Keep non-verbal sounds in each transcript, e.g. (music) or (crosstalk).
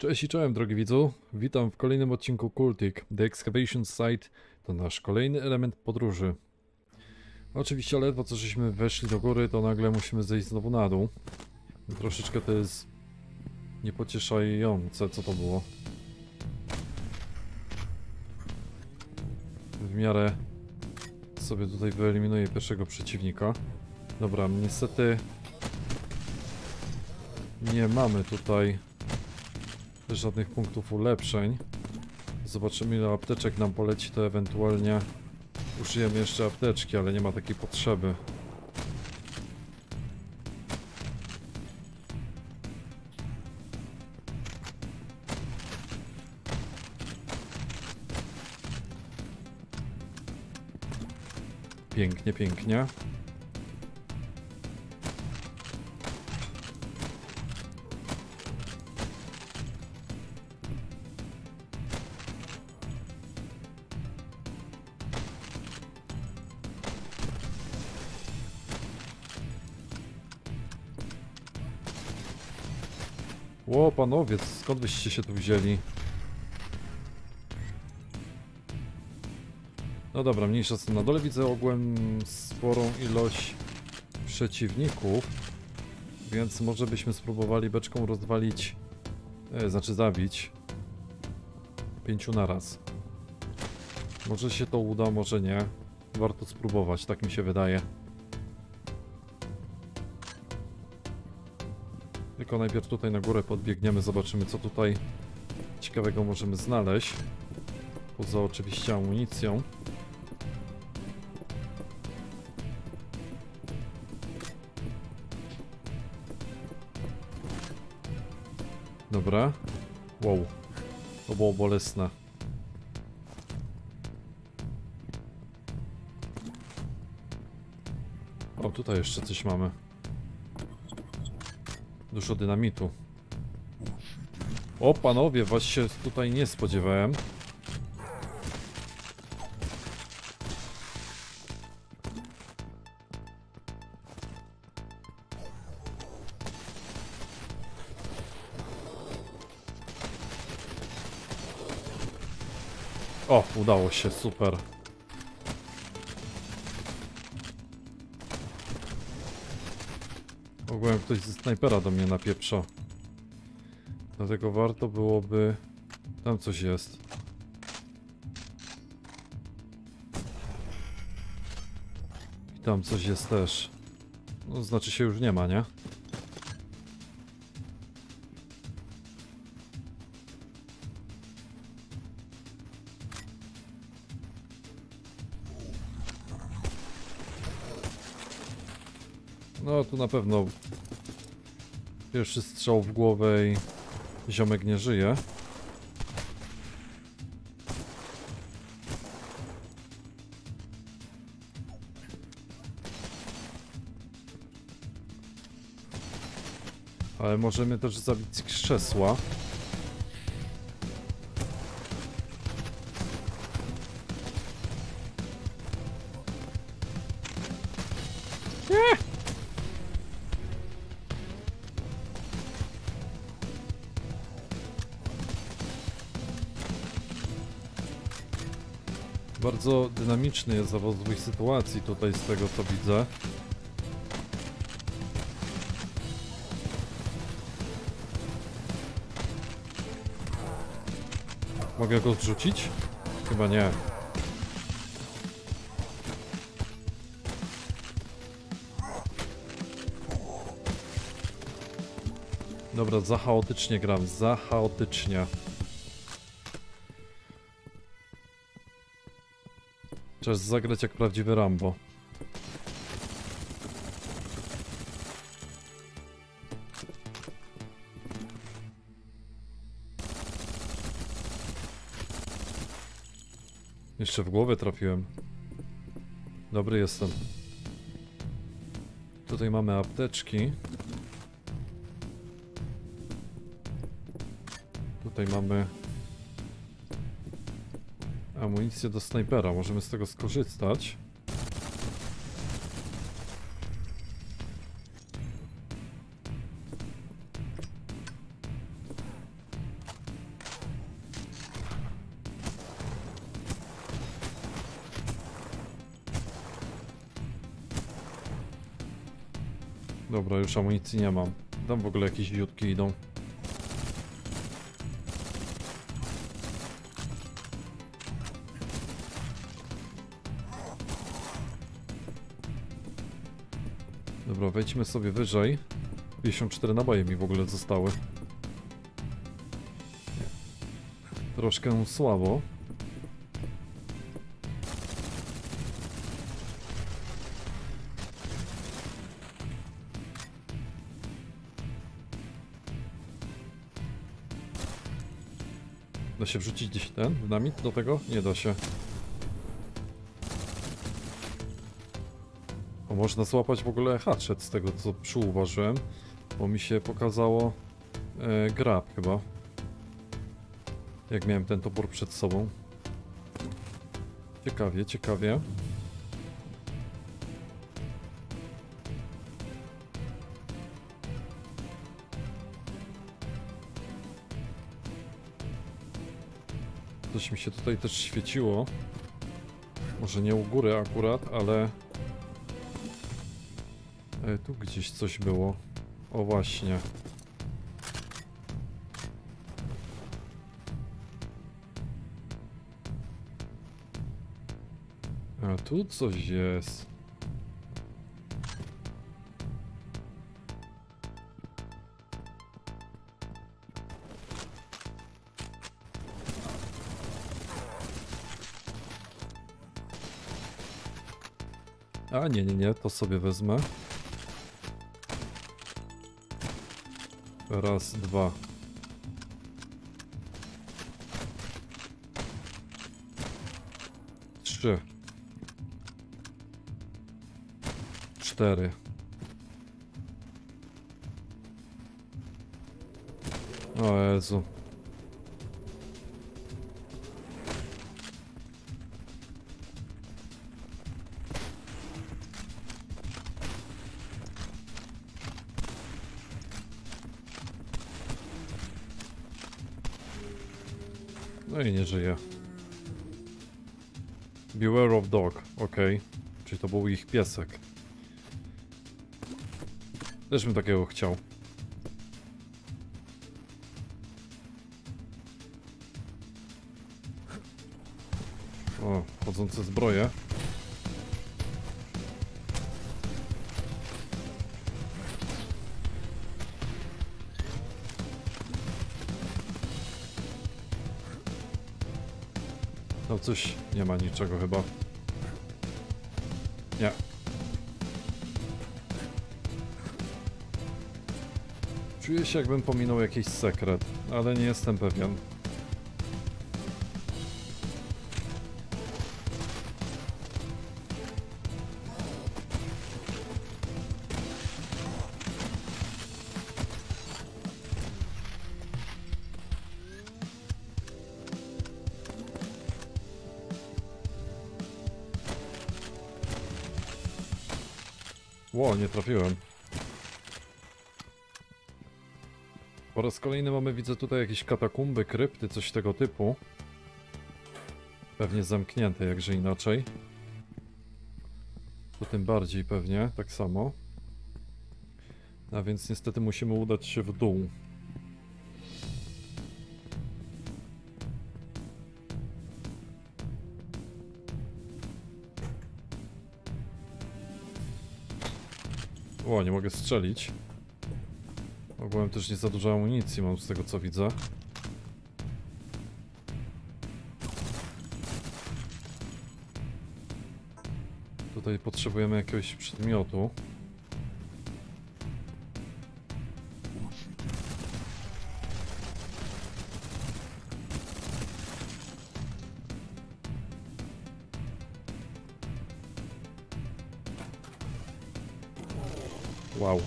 Cześć i czołem drogi widzu, witam w kolejnym odcinku Cultic. The Excavation Site to nasz kolejny element podróży. Oczywiście ledwo co żeśmy weszli do góry, to nagle musimy zejść znowu na dół. Troszeczkę to jest niepocieszające, co to było. W miarę sobie tutaj wyeliminuję pierwszego przeciwnika. Dobra, niestety nie mamy tutaj żadnych punktów ulepszeń. Zobaczymy ile apteczek nam poleci, to ewentualnie użyjemy jeszcze apteczki, ale nie ma takiej potrzeby. Pięknie, pięknie. Panowie, skąd byście się tu wzięli? No dobra, mniejsza z tym. Na dole widzę ogółem sporą ilość przeciwników, więc może byśmy spróbowali beczką rozwalić, e, znaczy zabić pięciu naraz. Może się to uda, może nie. Warto spróbować, tak mi się wydaje. Tylko najpierw tutaj na górę podbiegniemy, zobaczymy co tutaj ciekawego możemy znaleźć. Poza oczywiście amunicją. Dobra. Wow. To było bolesne. O, tutaj jeszcze coś mamy. Dużo dynamitu. O, panowie, się tutaj nie spodziewałem. O, udało się, super. Ogółem ktoś ze snajpera do mnie napieprza. Dlatego warto byłoby... Tam coś jest. I tam coś jest też. No, znaczy się już nie ma, nie? No tu na pewno pierwszy strzał w głowę i ziomek nie żyje. Ale możemy też zabić krzesła. Bardzo dynamiczny jest zawód złych sytuacji tutaj z tego co widzę. Mogę go zrzucić? Chyba nie. Dobra, za chaotycznie gram, za chaotycznie. Czas zagrać jak prawdziwy Rambo. Jeszcze w głowę trafiłem. Dobry jestem. Tutaj mamy apteczki. Tutaj mamy amunicję do snajpera, możemy z tego skorzystać. Dobra, już amunicji nie mam. Tam w ogóle jakieś jutki idą. Dobra, wejdźmy sobie wyżej. 54 naboje mi w ogóle zostały. Troszkę słabo. Da się wrzucić gdzieś ten dynamit do tego? Nie da się. Można złapać w ogóle hatchet z tego co przyuważyłem, bo mi się pokazało e, grab chyba. Jak miałem ten topór przed sobą. Ciekawie, ciekawie. Coś mi się tutaj też świeciło. Może nie u góry akurat, ale... E, tu gdzieś coś było. O właśnie. A tu coś jest. A nie, nie, nie, to sobie wezmę. Raz, dwa. Trzy. Cztery. O Jezu. No i nie żyje. Beware of dog, ok. Czyli to był ich piesek. Też bym takiego chciał. O, chodzące zbroje. Coś, nie ma niczego chyba. Nie. Czuję się jakbym pominął jakiś sekret, ale nie jestem pewien. Nie trafiłem. Po raz kolejny mamy, widzę tutaj jakieś katakumby, krypty, coś tego typu. Pewnie zamknięte, jakże inaczej. To tym bardziej pewnie, tak samo. A więc niestety musimy udać się w dół. O, nie mogę strzelić. Ogółem też nie za dużo amunicji mam z tego co widzę. Tutaj potrzebujemy jakiegoś przedmiotu. Wow.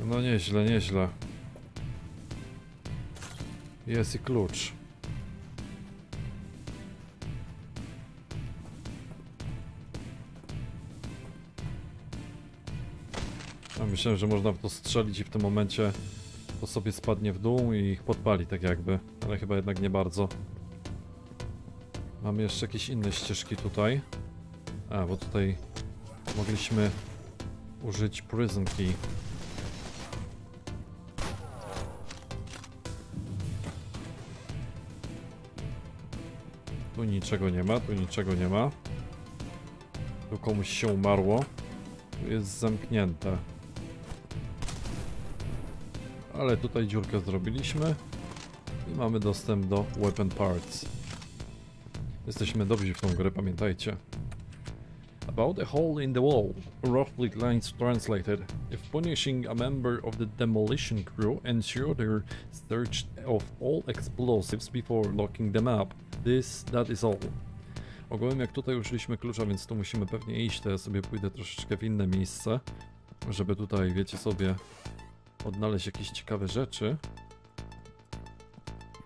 No nieźle, nieźle. Jest i klucz. Myślałem, że można w to strzelić i w tym momencie to sobie spadnie w dół i ich podpali tak jakby, ale chyba jednak nie bardzo. Mamy jeszcze jakieś inne ścieżki tutaj. A, bo tutaj mogliśmy użyć prison key. Tu niczego nie ma, tu niczego nie ma. Tu komuś się umarło. Tu jest zamknięte. Ale tutaj dziurkę zrobiliśmy. I mamy dostęp do weapon parts. Jesteśmy dobrzy w tą grę, pamiętajcie. About a hole in the wall, roughly lines translated. If punishing a member of the demolition crew, ensure they're searched of all explosives before locking them up. This, that is all. Ogółem jak tutaj użyliśmy klucza, więc tu musimy pewnie iść, to ja sobie pójdę troszeczkę w inne miejsce, żeby tutaj, wiecie sobie, odnaleźć jakieś ciekawe rzeczy.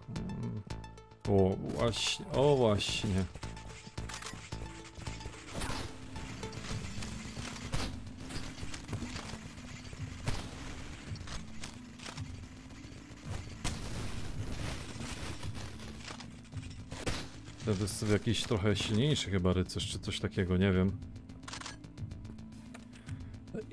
Mm. O, właśnie, o właśnie. To jest jakiś trochę silniejszy chyba rycerz, czy coś takiego, nie wiem.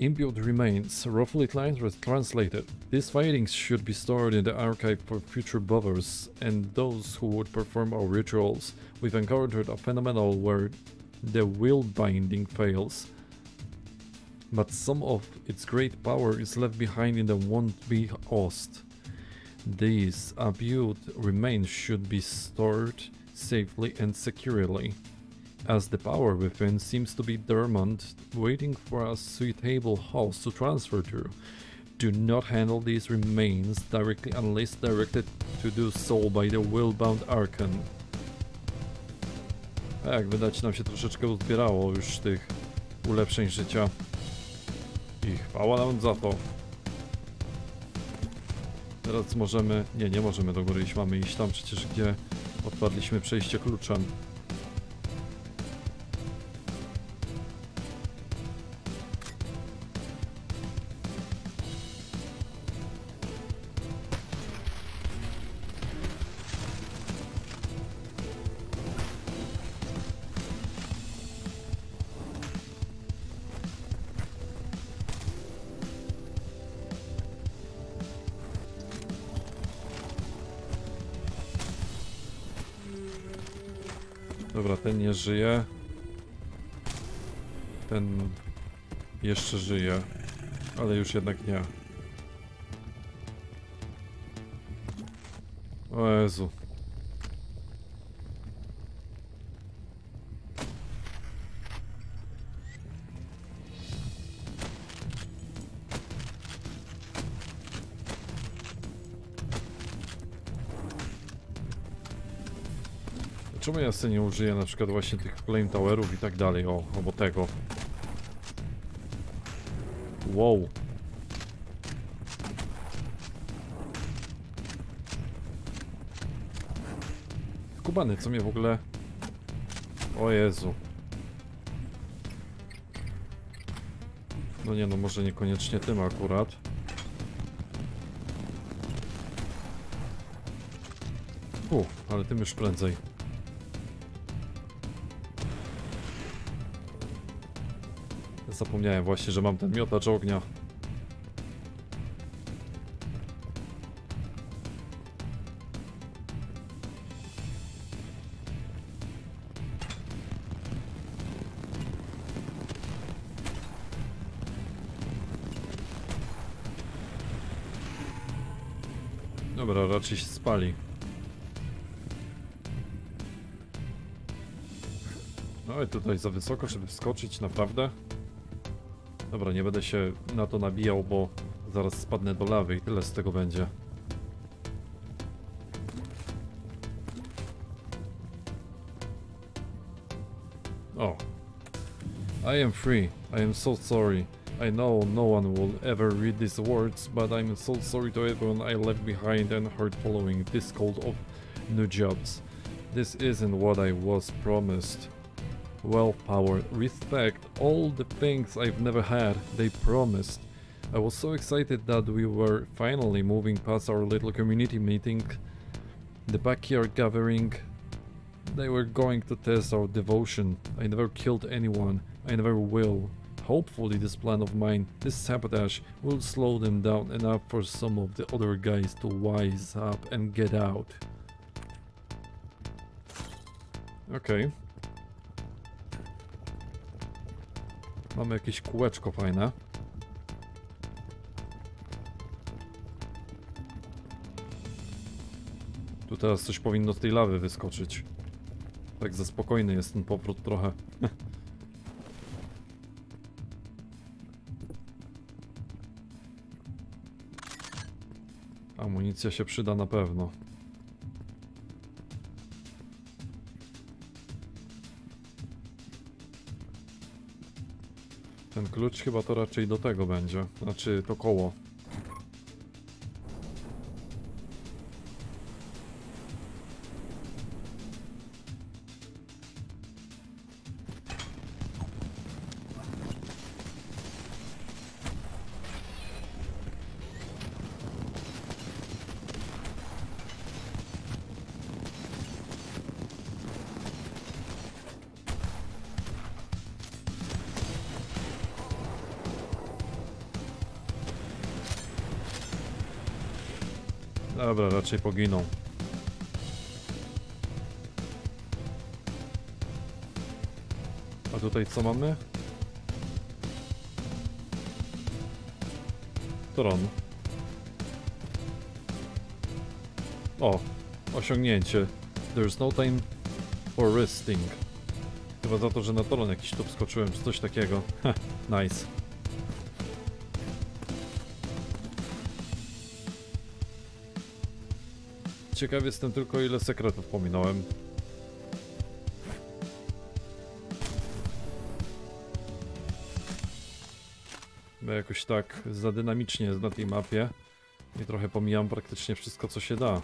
Imbued remains, roughly translated. These findings should be stored in the archive for future buffers and those who would perform our rituals. We've encountered a phenomenon where the will binding fails, but some of its great power is left behind in the won't be host. These imbued remains should be stored safely and securely, as the power within seems to be dormant, waiting for a suitable host to transfer to. Do not handle these remains directly unless directed to do so by the willbound Archon. Tak, wydać nam się troszeczkę uzbierało już tych ulepszeń życia. I chwała nam za to. Teraz możemy... Nie, nie możemy do góry iść, mamy iść tam przecież, gdzie Odpadliśmy przejście kluczem. Dobra, ten nie żyje. Ten jeszcze żyje, ale już jednak nie. O Jezu. Czemu ja sobie nie użyję na przykład właśnie tych flame towerów i tak dalej, o, albo tego. Wow. Kubany, co mnie w ogóle... O Jezu. No nie no, może niekoniecznie tym akurat. Uff, ale tym już prędzej. Zapomniałem właśnie, że mam ten miotacz ognia. Dobra, raczej się spali. No i tutaj za wysoko, żeby wskoczyć, naprawdę? Dobra, nie będę się na to nabijał, bo zaraz spadnę do lawy i tyle z tego będzie. O. I am free. I am so sorry. I know no one will ever read these words, but I'm so sorry to everyone I left behind and hurt following this cult of new jobs. This isn't what I was promised wealth, power, respect, all the things I've never had, they promised. I was so excited that we were finally moving past our little community meeting, the backyard gathering. They were going to test our devotion. I never killed anyone. I never will. Hopefully this plan of mine, this sabotage, will slow them down enough for some of the other guys to wise up and get out. Okej. Mamy jakieś kółeczko fajne. Tu teraz coś powinno z tej lawy wyskoczyć. Tak za spokojny jest ten powrót trochę. (laughs) Amunicja się przyda na pewno. Klucz chyba to raczej do tego będzie. Znaczy to koło. Dobra, raczej poginą. A tutaj co mamy? Tron. O, osiągnięcie. There's no time for resting. Chyba za to, że na toron jakiś tu wskoczyłem, czy coś takiego. (laughs) Nice. Ciekaw jestem tylko ile sekretów pominąłem. Bo jakoś tak za dynamicznie jest na tej mapie i trochę pomijam praktycznie wszystko co się da.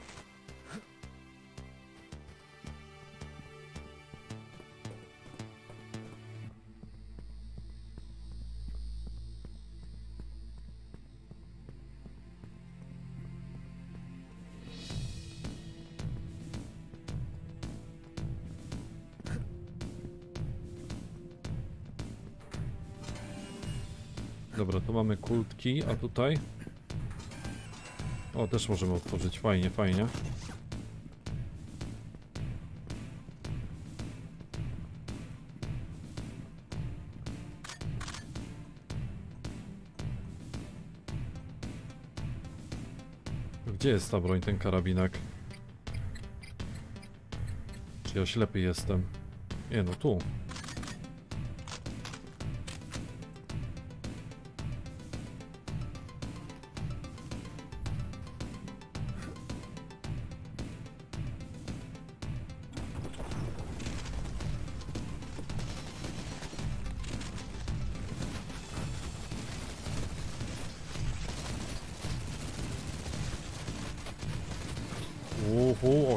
Dobra, tu mamy kultki, a tutaj? O, też możemy otworzyć, fajnie, fajnie. Gdzie jest ta broń, ten karabinek? Czy ja ślepy jestem? Nie, no tu.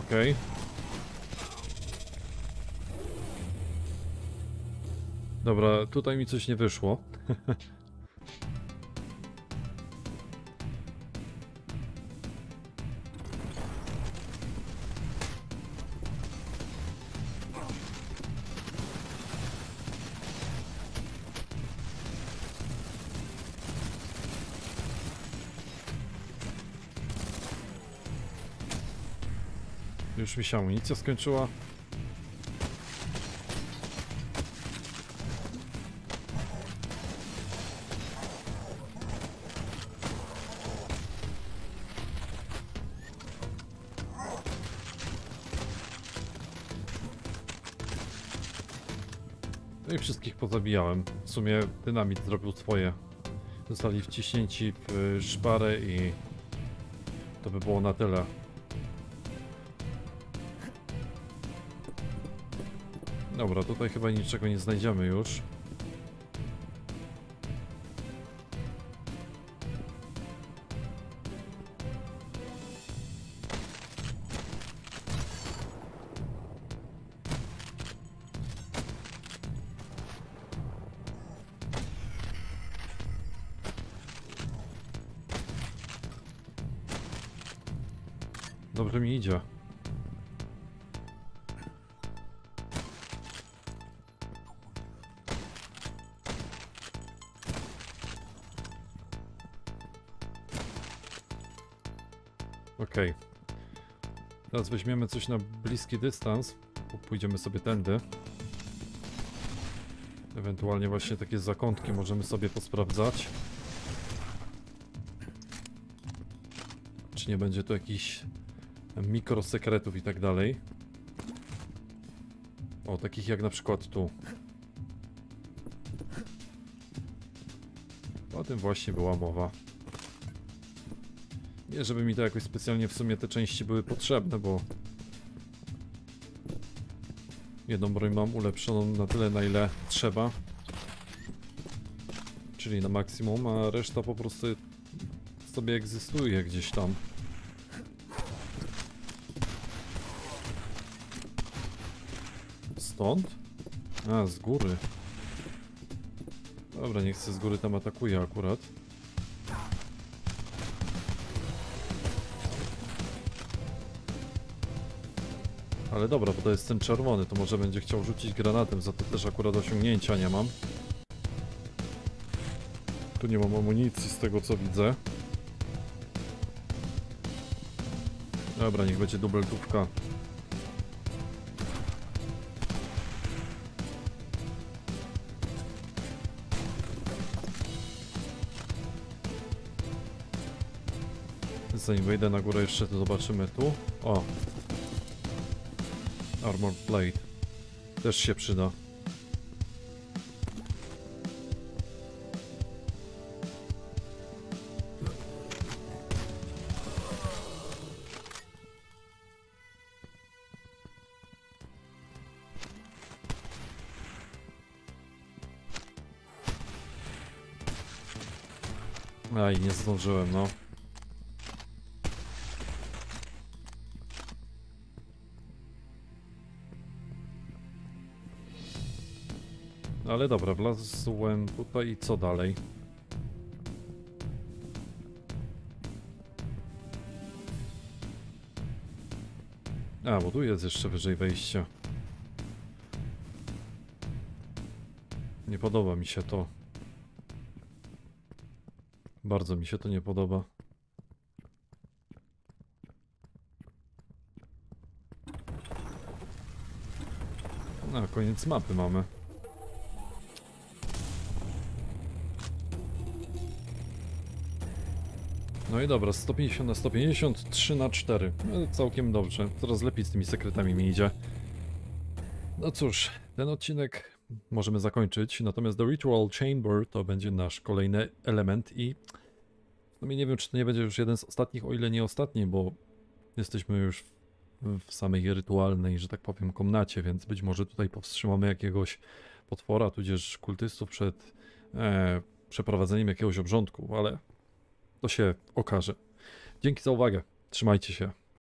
Okej. Dobra, tutaj mi coś nie wyszło. (laughs) mi się amunicja skończyła. No i wszystkich pozabijałem. W sumie dynamit zrobił swoje. Zostali wciśnięci w y, szparę i to by było na tyle. Dobra, tutaj chyba niczego nie znajdziemy już. Dobrze mi idzie. Teraz weźmiemy coś na bliski dystans. Pójdziemy sobie tędy. Ewentualnie właśnie takie zakątki możemy sobie posprawdzać. Czy nie będzie tu jakichś mikrosekretów i tak dalej. O, takich jak na przykład tu. O tym właśnie była mowa. Nie, żeby mi to jakoś specjalnie w sumie te części były potrzebne, bo jedną broń mam ulepszoną na tyle, na ile trzeba. Czyli na maksimum, a reszta po prostu sobie egzystuje gdzieś tam. Stąd? A, z góry. Dobra, niech się z góry tam atakuje akurat. Ale dobra, bo to jest ten czerwony, to może będzie chciał rzucić granatem, za to też akurat osiągnięcia nie mam. Tu nie mam amunicji z tego co widzę. Dobra, niech będzie dubeltówka. Zanim wejdę na górę jeszcze, to zobaczymy tu. O! Armor Blade. Też się przyda. Aj, nie zdążyłem, no. Ale dobra, wlazłem tutaj i co dalej? A, bo tu jest jeszcze wyżej wejścia. Nie podoba mi się to. Bardzo mi się to nie podoba. Na koniec mapy mamy. No i dobra, 150 na 150, 3 na 4. No, całkiem dobrze. Coraz lepiej z tymi sekretami mi idzie. No cóż, ten odcinek możemy zakończyć, natomiast The Ritual Chamber to będzie nasz kolejny element i w sumie nie wiem, czy to nie będzie już jeden z ostatnich, o ile nie ostatni, bo jesteśmy już w, w samej rytualnej, że tak powiem, komnacie, więc być może tutaj powstrzymamy jakiegoś potwora, tudzież kultystów przed e, przeprowadzeniem jakiegoś obrządku, ale to się okaże. Dzięki za uwagę. Trzymajcie się.